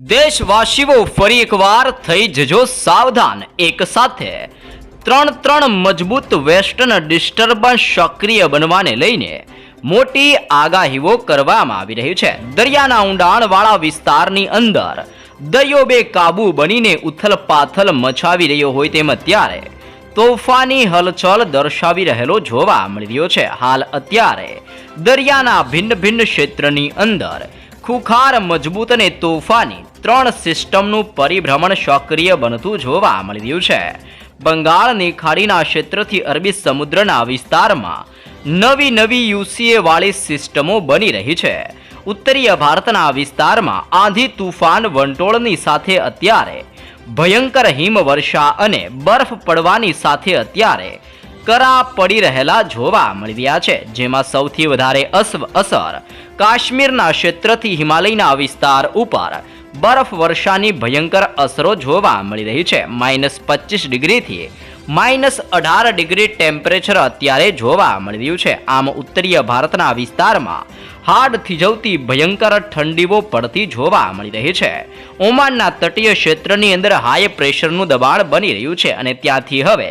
દેશવાસીઓ ફરી એકવાર થઈ જજો સાવધાન. એક સાથે ત્રણ ત્રણ મજબૂત વેસ્ટર્ન ડિસ્ટર્બન્સ સક્રિય બનવાને લઈને મોટી આગાહીઓ કરવામાં આવી રહી છે. દરિયાના ઊંડાણવાળા વિસ્તારની અંદર દરિયો બે કાબુ બનીને ઉથલ પાથલ મચાવી રહ્યો હોય તેમ અત્યારે તોફાની હલચલ દર્શાવી રહેલો જોવા મળી રહ્યો છે. હાલ અત્યારે દરિયાના ભિન્ન ભિન્ન ક્ષેત્રની અંદર ખુખાર મજબૂત અને તોફાની ત્રણ સિસ્ટમનું પરિભ્રમણ સક્રિય બનતું જોવા મળી રહ્યું છે. બંગાળની ખાડીના ક્ષેત્રથી અરબી સમુદ્રના વિસ્તારમાં નવી નવી યુસીએ વાળી સિસ્ટમો બની રહી છે. ઉત્તરીય ભારતના વિસ્તારમાં આંધી તુફાન વંટોળની સાથે અત્યારે ભયંકર હિમવર્ષા અને બરફ પડવાની સાથે અત્યારે કરા પડી રહેલા જોવા મળી રહ્યા છે, જેમાં સૌથી વધારે અસર કાશ્મીરના ક્ષેત્રથી હિમાલયના વિસ્તાર ઉપર બરફ વર્ષાની ભયંકર અસરો જોવા મળી રહી છે. માઇનસ પચીસ ડિગ્રીથી માઇનસ અઢાર ડિગ્રી ટેમ્પરેચર અત્યારે જોવા મળી રહ્યું છે. આમ ઉત્તરીય ભારતના વિસ્તારમાં હાડ થીજવતી ભયંકર ઠંડીઓ પડતી જોવા મળી રહી છે. ઓમાનના તટીય ક્ષેત્રની અંદર હાઈ પ્રેશરનું દબાણ બની રહ્યું છે અને ત્યાંથી હવે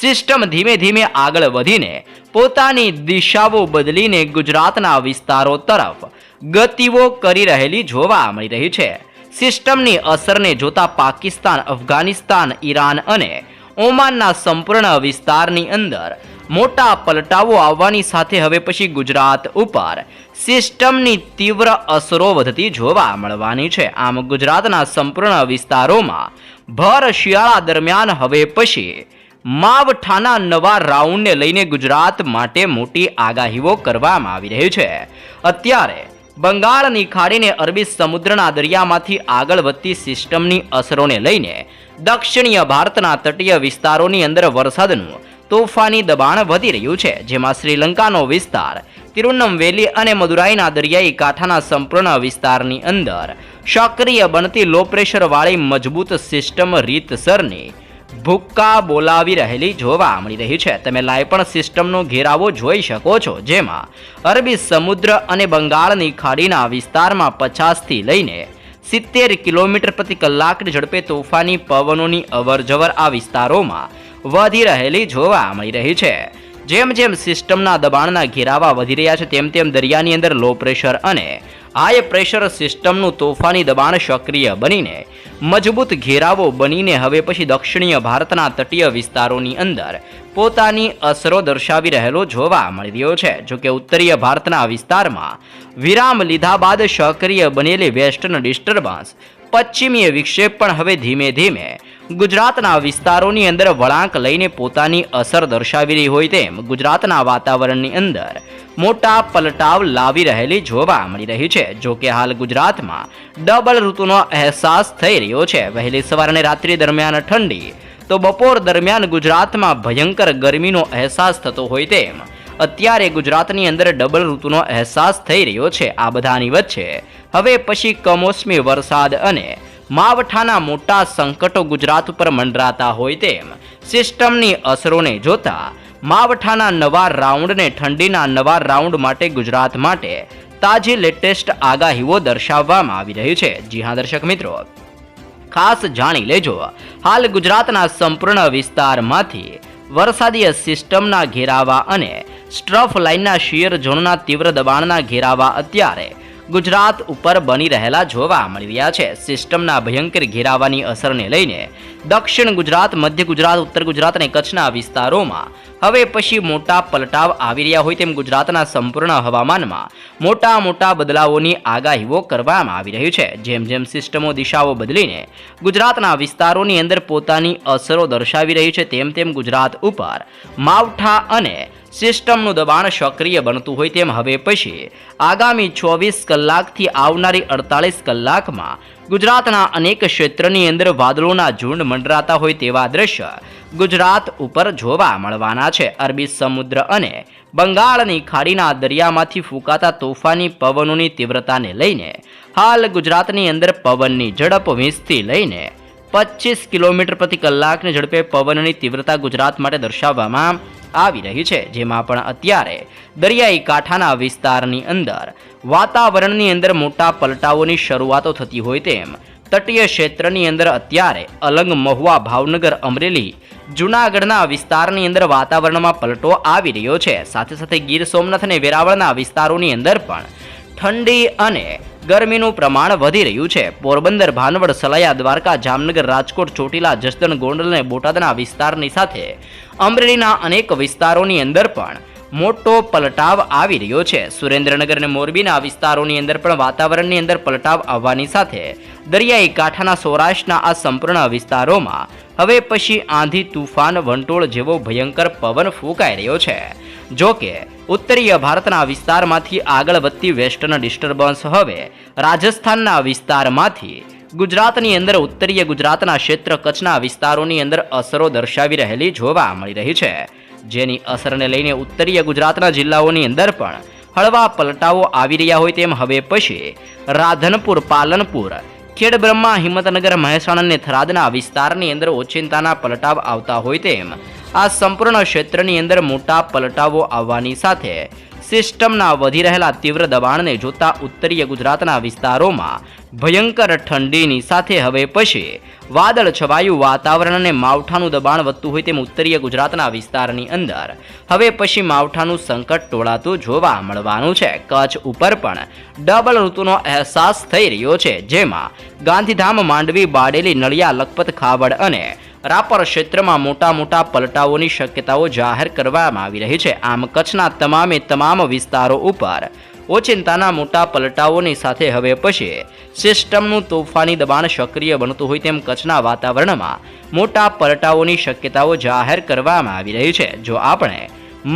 સિસ્ટમ ધીમે ધીમે આગળ વધીને પોતાની દિશાઓ બદલીને ગુજરાતના વિસ્તારો તરફ ગતિઓ કરી રહેલી જોવા મળી રહી છે. સિસ્ટમની અસરને જોતા પાકિસ્તાન, અફઘાનિસ્તાન, ઈરાન અને ઓમાનના સંપૂર્ણ વિસ્તારની અંદર મોટા પલટાવો આવવાની સાથે હવે પછી ગુજરાત ઉપર સિસ્ટમની તીવ્ર અસરો વધતી જોવા મળવાની છે. આમ ગુજરાતના સંપૂર્ણ વિસ્તારોમાં ભર શિયાળા દરમિયાન હવે પછી માવઠાના નવા રાઉન્ડને લઈને ગુજરાત માટે મોટી આગાહીઓ કરવામાં આવી રહી છે. અત્યારે બંગાળની ખાડીને અરબી સમુદ્રના દરિયામાંથી આગળ વધતી સિસ્ટમની અસરોને લઈને દક્ષિણીય ભારતના તટીય વિસ્તારોની અંદર વરસાદનું તોફાની દબાણ વધી રહ્યું છે, જેમાં શ્રીલંકાનો વિસ્તાર તિરુનમવેલી અને મદુરાઈના દરિયાઈ કાંઠાના સંપૂર્ણ વિસ્તારની અંદર સક્રિય બનતી લો પ્રેશરવાળી મજબૂત સિસ્ટમ રીતસરની ભૂક્કા બોલાવી રહેલી જોવા મળી રહી છે. તમે લાઈવ પણ સિસ્ટમનો ઘેરાવો જોઈ શકો છો, જેમાં અરબી સમુદ્ર અને બંગાળની ખાડીના વિસ્તારમાં પચાસથી લઈને સિત્તેર કિલોમીટર પ્રતિ કલાકની ઝડપે તોફાની પવનોની અવરજવર આ વિસ્તારોમાં વધી રહેલી જોવા મળી રહી છે. જેમ જેમ સિસ્ટમના દબાણના ઘેરાવા વધી રહ્યા છે, તેમ તેમ દરિયાની અંદર લો પ્રેશર અને હાઈ પ્રેશર સિસ્ટમનું તોફાની દબાણ સક્રિય બનીને મજબૂત ઘેરાવો બનીને હવે પછી દક્ષિણીય ભારતના તટીય વિસ્તારોની અંદર પોતાની અસરો દર્શાવી રહેલો જોવા મળી રહ્યો છે. જોકે ઉત્તરીય ભારતના વિસ્તારમાં વિરામ લીધા બાદ સક્રિય બનેલી વેસ્ટર્ન ડિસ્ટર્બન્સ પશ્ચિમીય વિક્ષેપ પણ હવે ધીમે ધીમે ગુજરાતના વિસ્તારોની અંદર વળાંક લઈને પોતાની અસર દર્શાવી રહી હોય તેમ ગુજરાતના વાતાવરણની અંદર મોટા પલટાવ લાવી રહેલી જોવા મળી રહી છે. જો કે હાલ ગુજરાતમાં ડબલ ઋતુનો અહેસાસ થઈ રહ્યો છે. વહેલી સવાર અને રાત્રિ દરમિયાન ઠંડી, તો બપોર દરમિયાન ગુજરાતમાં ભયંકર ગરમીનો અહેસાસ થતો હોય તેમ અત્યારે ગુજરાતની અંદર ડબલ ઋતુનો અહેસાસ થઈ રહ્યો છે. આ બધાની વચ્ચે હવે પછી કમોસમી વરસાદ અને માવઠાના મોટા સંકટો ગુજરાત ઉપર મંડરાતા હોય તેમ સિસ્ટમની અસરોને જોતા માવઠાના નવા રાઉન્ડને ઠંડીના નવા રાઉન્ડ માટે ગુજરાત માટે તાજી લેટેસ્ટ આગાહીઓ દર્શાવવામાં આવી રહી છે. જી હા, દર્શક મિત્રો. ખાસ જાણી લેજો, હાલ ગુજરાતના સંપૂર્ણ વિસ્તારમાંથી વરસાદીય સિસ્ટમના ઘેરાવા અને સ્ટ્રફ લાઇનના શિયર ઝોનના તીવ્ર દબાણના ઘેરાવા અત્યારે ગુજરાત ઉપર બની રહેલા જોવા મળી રહ્યા છે. સિસ્ટમના ભયંકર ઘેરાવાની અસરને લઈને દક્ષિણ ગુજરાત, મધ્ય ગુજરાત, ઉત્તર ગુજરાત અને કચ્છના વિસ્તારોમાં હવે પછી મોટા પલટાવ આવી રહ્યા હોય તેમ ગુજરાતના સંપૂર્ણ હવામાનમાં મોટા મોટા બદલાવોની આગાહીઓ કરવામાં આવી રહી છે. જેમ જેમ સિસ્ટમો, દિશાઓ બદલીને ગુજરાતના વિસ્તારોની અંદર પોતાની અસરો દર્શાવી રહી છે, તેમ તેમ ગુજરાત ઉપર માવઠા અને સિસ્ટમનું દબાણ સક્રિય બનતું હોય તેમ હવે પછી આગામી ચોવીસ કલાકથી આવનારી અડતાલીસ કલાકમાં ગુજરાતના અનેક ક્ષેત્રની અંદર વાદળોના ઝુંડ મંડરાતા હોય તેવા દ્રશ્ય ગુજરાત ઉપર જોવા મળવાના છે. અરબી સમુદ્ર અને બંગાળની ખાડીના દરિયામાંથી ફૂંકાતા તોફાની પવનોની તીવ્રતાને લઈને હાલ ગુજરાતની અંદર પવનની ઝડપ વીસથી લઈને પચીસ કિલોમીટર પ્રતિ કલાકની ઝડપે પવનની તીવ્રતા ગુજરાત માટે દર્શાવવામાં આવી રહી છે, જેમાં પણ અત્યારે દરિયાઈ કાંઠાના વિસ્તારની અંદર વાતાવરણની અંદર મોટા પલટાઓની શરૂઆતો થતી હોય તેમ તટીય ક્ષેત્રની અંદર અત્યારે અલંગ મહુવા ભાવનગર, અમરેલી, જૂનાગઢના વિસ્તારની અંદર વાતાવરણમાં પલટો આવી રહ્યો છે. સાથે સાથે ગીર સોમનાથ અને વેરાવળના વિસ્તારોની અંદર પણ ઠંડી અને ગરમીનું પ્રમાણ વધી રહ્યું છે. પોરબંદર, ભાનવડ, સલાયા, દ્વારકા, જામનગર, રાજકોટ, ચોટીલા, જસદણ, ગોંડલ અને બોટાદના વિસ્તારની સાથે અમરેલીના અનેક વિસ્તારોની અંદર પણ મોટો પલટાવ આવી રહ્યો છે. સુરેન્દ્રનગર અને મોરબીના વિસ્તારોની અંદર પણ વાતાવરણની અંદર પલટાવ આવવાની સાથે દરિયાઈ કાંઠાના સૌરાષ્ટ્રના આ સંપૂર્ણ વિસ્તારોમાં હવે પછી આંધી, તુફાન, વંટોળ જેવો ભયંકર પવન ફૂંકાઈ રહ્યો છે. જો કે ઉત્તરીય ભારતના વિસ્તારમાંથી આગળ વધતી વેસ્ટર્ન ડિસ્ટર્બન્સ હવે રાજસ્થાનના વિસ્તારમાંથી ગુજરાતની અંદર, ઉત્તરીય ગુજરાતના ક્ષેત્ર કચ્છના વિસ્તારોની અંદર અસરો દર્શાવી રહેલી જોવા મળી રહી છે. જેની અસરને લઈને ઉત્તરીય ગુજરાતના જિલ્લાઓની અંદર પણ હળવા પલટાઓ આવી રહ્યા હોય તેમ હવે પછી રાધનપુર, પાલનપુર, ખેડબ્રહ્મા, હિંમતનગર મહેસાણા અને થરાદના વિસ્તારની અંદર ઓચિંતાના પલટાવ આવતા હોય તેમ આ સંપૂર્ણ ક્ષેત્રની અંદર મોટા પલટાવો આવવાની સાથે સિસ્ટમના વધી રહેલા તીવ્ર દબાણને જોતા ઉત્તરીય ગુજરાતના વિસ્તારોમાં ભયંકર ઠંડીની સાથે હવે પછી વાદળ છવાયું વાતાવરણ અને માવઠાનું દબાણ વધતું હોય તેમ ઉત્તરીય ગુજરાતના વિસ્તારની અંદર હવે પછી માવઠાનું સંકટ ટોળાતું જોવા મળવાનું છે. કચ્છ ઉપર પણ ડબલ ઋતુનો અહેસાસ થઈ રહ્યો છે, જેમાં ગાંધીધામ, માંડવી, બાડેલી, નળિયા, લખપત, ખાવડ અને રાપર ક્ષેત્રમાં મોટા મોટા પલટાઓની શક્યતાઓ જાહેર કરવામાં આવી રહી છે. આમ કચ્છના તમામે તમામ વિસ્તારો ઉપર ઓચિંતાના મોટા પલટાઓની સાથે હવે પછી સિસ્ટમનું તોફાની દબાણ સક્રિય બનતું હોય તેમ કચ્છના વાતાવરણમાં મોટા પલટાઓની શક્યતાઓ જાહેર કરવામાં આવી રહી છે. જો આપણે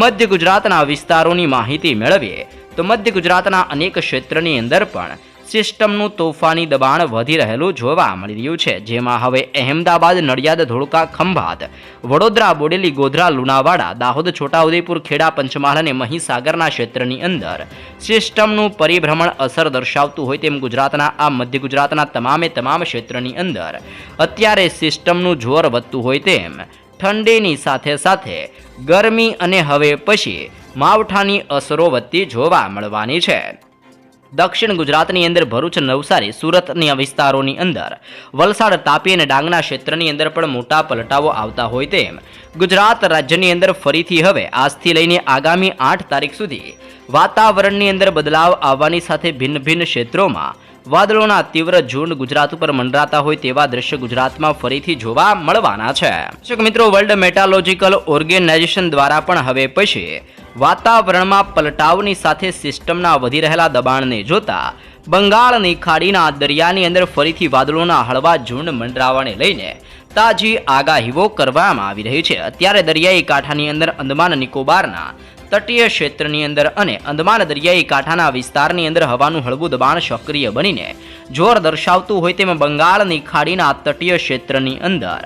મધ્ય ગુજરાતના વિસ્તારોની માહિતી મેળવીએ, તો મધ્ય ગુજરાતના અનેક ક્ષેત્રની અંદર પણ સિસ્ટમનું તોફાની દબાણ વધી રહેલું જોવા મળી રહ્યું છે, જેમાં હવે અહેમદાબાદ, નડિયાદ, ધોળકા, ખંભાત, વડોદરા, બોડેલી, ગોધરા, લુણાવાડા, દાહોદ, છોટાઉદેપુર, ખેડા, પંચમહાલ અને મહીસાગરના ક્ષેત્રની અંદર સિસ્ટમનું પરિભ્રમણ અસર દર્શાવતું હોય તેમ ગુજરાતના, આ મધ્ય ગુજરાતના તમામે તમામ ક્ષેત્રની અંદર અત્યારે સિસ્ટમનું જોર વધતું હોય તેમ ઠંડીની સાથે સાથે ગરમી અને હવે પછી માવઠાની અસરો વધતી જોવા મળવાની છે. દક્ષિણ ગુજરાતની અંદર ભરૂચ નવસારી, સુરતની વિસ્તારોની અંદર. વલસાડ, તાપી અને ડાંગના ક્ષેત્રની અંદર પણ મોટા પલટાવો આવતા હોય તેમ. ગુજરાત રાજ્યની અંદર ફરીથી હવે આજથી લઈને આગામી આઠ તારીખ સુધી વાતાવરણની અંદર બદલાવ આવવાની સાથે ભિન્ન ભિન્ન ક્ષેત્રોમાં વાદળોના તીવ્ર ઝુંડ ગુજરાત ઉપર મંડરાતા હોય તેવા દ્રશ્ય ગુજરાતમાં ફરીથી જોવા મળવાના છે. મિત્રો વર્લ્ડ મેટાલોજીકલ ઓર્ગેનાઇઝેશન દ્વારા પણ હવે પછી વાતાવરણમાં પલટાવની સાથે સિસ્ટમના વધી રહેલા દબાણને જોતા બંગાળની ખાડીના દરિયાની અંદર ફરીથી વાદળોના હળવા ઝુંડ મંડરાવાને લઈને તાજી આગાહીઓ કરવામાં આવી રહી છે. અત્યારે દરિયાઈ કાંઠાની અંદર અંદમાન નિકોબારના તટીય ક્ષેત્રની અંદર અને અંદમાન દરિયાઈ કાંઠાના વિસ્તારની અંદર હવાનું હળવું દબાણ સક્રિય બનીને જોર દર્શાવતું હોય તેમ બંગાળની ખાડીના તટીય ક્ષેત્રની અંદર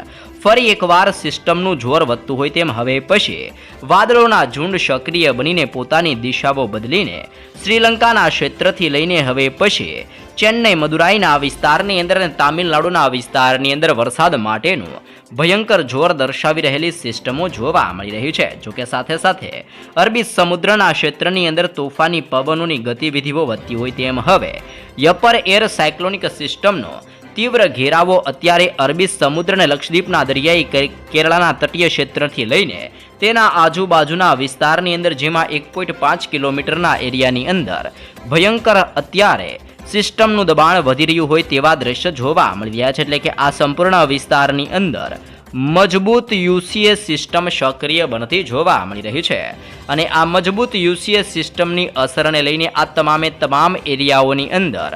ફરી એકવાર સિસ્ટમનું જોર વધતું હોય તેમ હવે પછી વાદળોના ઝુંડ સક્રિય બનીને પોતાની દિશાઓ બદલીને શ્રીલંકાના ક્ષેત્રથી લઈને હવે પછી ચેન્નઈ મદુરાઈના વિસ્તારની અંદર અને તામિલનાડુના વિસ્તારની અંદર વરસાદ માટેનું ભયંકર જોર દર્શાવી રહેલી સિસ્ટમો જોવા મળી રહી છે. જોકે સાથે સાથે અરબી સમુદ્રના ક્ષેત્રની અંદર તોફાની પવનોની ગતિવિધિઓ વધતી હોય તેમ હવે યપર એર સાયક્લોનિક સિસ્ટમનો તીવ્ર ઘેરાવો અત્યારે અરબી સમુદ્ર અને લક્ષદ્વીપના દરિયાઈ કેરળના તટીય ક્ષેત્રથી લઈને તેના આજુબાજુના વિસ્તારની અંદર, જેમાં એક પોઈન્ટ પાંચ કિલોમીટરના એરિયાની અંદર ભયંકર અત્યારે સિસ્ટમનું દબાણ વધી રહ્યું હોય તેવા દ્રશ્ય જોવા મળી રહ્યા છે. એટલે કે આ સંપૂર્ણ વિસ્તારની અંદર મજબૂત યુસીએસ સિસ્ટમ સક્રિય બનતી જોવા મળી રહી છે. અને આ મજબૂત યુસીએસ સિસ્ટમની અસરને લઈને આ તમામે તમામ એરિયાઓની અંદર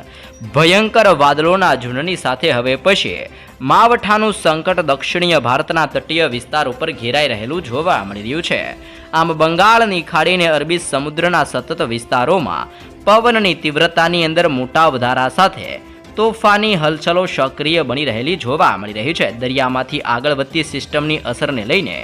ભયંકર વાદળોના ઝુંડની સાથે હવે પછી માવઠાનું સંકટ દક્ષિણીય ભારતના તટીય વિસ્તાર ઉપર ઘેરાઈ રહેલું જોવા મળી રહ્યું છે. આમ બંગાળની ખાડીને અરબી સમુદ્રના સતત વિસ્તારોમાં પવનની તીવ્રતાની અંદર મોટા વધારા સાથે તોફાની હલચલો સક્રિય બની રહેલી જોવા મળી રહી છે. દરિયામાંથી આગળ વધતી સિસ્ટમની અસરને લઈને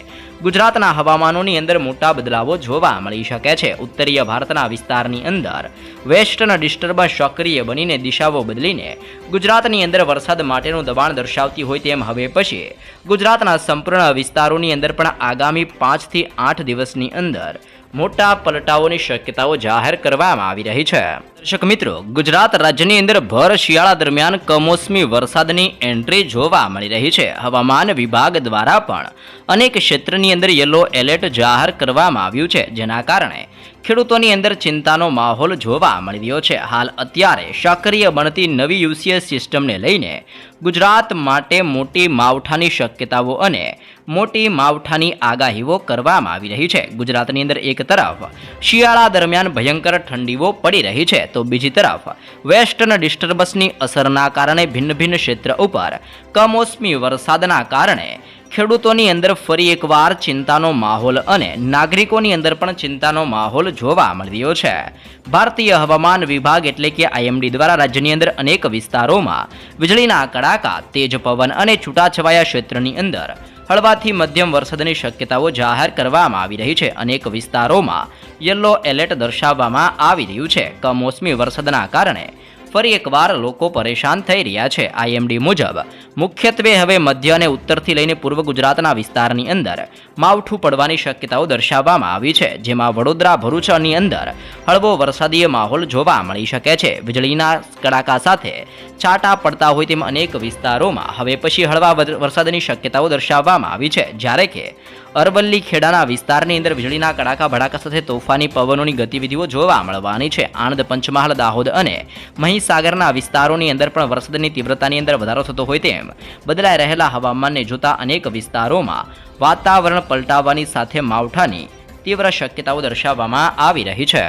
ગુજરાતના હવામાનોની અંદર મોટા બદલાવો જોવા મળી શકે છે. ઉત્તરીય ભારતના વિસ્તારની અંદર વેસ્ટર્ન ડિસ્ટર્બન્સ સક્રિય બનીને દિશાઓ બદલીને ગુજરાતની અંદર વરસાદ માટેનું દબાણ દર્શાવતી હોય તેમ હવે પછી ગુજરાતના સંપૂર્ણ વિસ્તારોની અંદર પણ આગામી પાંચથી આઠ દિવસની અંદર મોટા પલટાઓની શક્યતાઓ જાહેર કરવામાં આવી રહી છે. દર્શક મિત્રો, ગુજરાત રાજ્યની અંદર ભર શિયાળા દરમિયાન કમોસમી વરસાદની એન્ટ્રી જોવા મળી રહી છે. હવામાન વિભાગ દ્વારા પણ અનેક ક્ષેત્રની અંદર યલો એલર્ટ જાહેર કરવામાં આવ્યું છે, જેના કારણે ખેડૂતોની અંદર ચિંતાનો માહોલ જોવા મળી રહ્યો છે. હાલ અત્યારે સક્રિય બનતી નવી યુસીએસ સિસ્ટમને લઈને ગુજરાત માટે મોટી માવઠાની શક્યતાઓ અને મોટી માવઠાની આગાહીઓ કરવામાં આવી રહી છે. ગુજરાતની અંદર એક તરફ શિયાળા દરમિયાન ભયંકર ઠંડીઓ પડી રહી છે, તો બીજી તરફ વેસ્ટર્ન ડિસ્ટર્બન્સની અસરના કારણે ભિન્ન ભિન્ન ક્ષેત્ર ઉપર કમોસમી વરસાદના કારણે ખેડૂતોની અંદર ફરી એકવાર ચિંતાનો માહોલ અને નાગરિકોની અંદર પણ ચિંતાનો માહોલ જોવા મળી રહ્યો છે. ભારતીય હવામાન વિભાગ એટલે કે આઈએમડી દ્વારા રાજ્યની અંદર અનેક વિસ્તારોમાં વીજળીના કડાકા, તેજ પવન અને છૂટાછવાયા ક્ષેત્રની અંદર હળવાથી મધ્યમ વરસાદની શક્યતાઓ જાહેર કરવામાં આવી રહી છે. અનેક વિસ્તારોમાં યલો એલર્ટ દર્શાવવામાં આવી રહ્યું છે. કમોસમી વરસાદના કારણે ફરી એકવાર લોકો પરેશાન થઈ રહ્યા છે આઈએમડી મુજબ. મુખ્યત્વે હવે મધ્ય અને ઉત્તરથી લઈને પૂર્વ ગુજરાતના વિસ્તારની અંદર માવઠું પડવાની શક્યતાઓ દર્શાવવામાં આવી છે, જેમાં વડોદરા, ભરૂચની અંદર હળવો વરસાદીય માહોલ જોવા મળી શકે છે. વીજળીના કડાકા સાથે છાંટા પડતા હોય તેમ અનેક વિસ્તારોમાં હવે પછી હળવા વર- વરસાદની શક્યતાઓ દર્શાવવામાં આવી છે. જ્યારે કે અરવલ્લી ખેડાના વિસ્તારની અંદર વીજળીના કડાકા ભડાકા સાથે તોફાની પવનોની ગતિવિધિઓ જોવા મળવાની છે. આણંદ, પંચમહાલ, દાહોદ અને મહીસાગરના વિસ્તારોની અંદર પણ વરસાદની તીવ્રતાની અંદર વધારો થતો હોય તેમ બદલાઈ રહેલા હવામાનને જોતા અનેક વિસ્તારોમાં વાતાવરણ પલટાવવાની સાથે માવઠાની તીવ્ર શક્યતાઓ દર્શાવવામાં આવી રહી છે.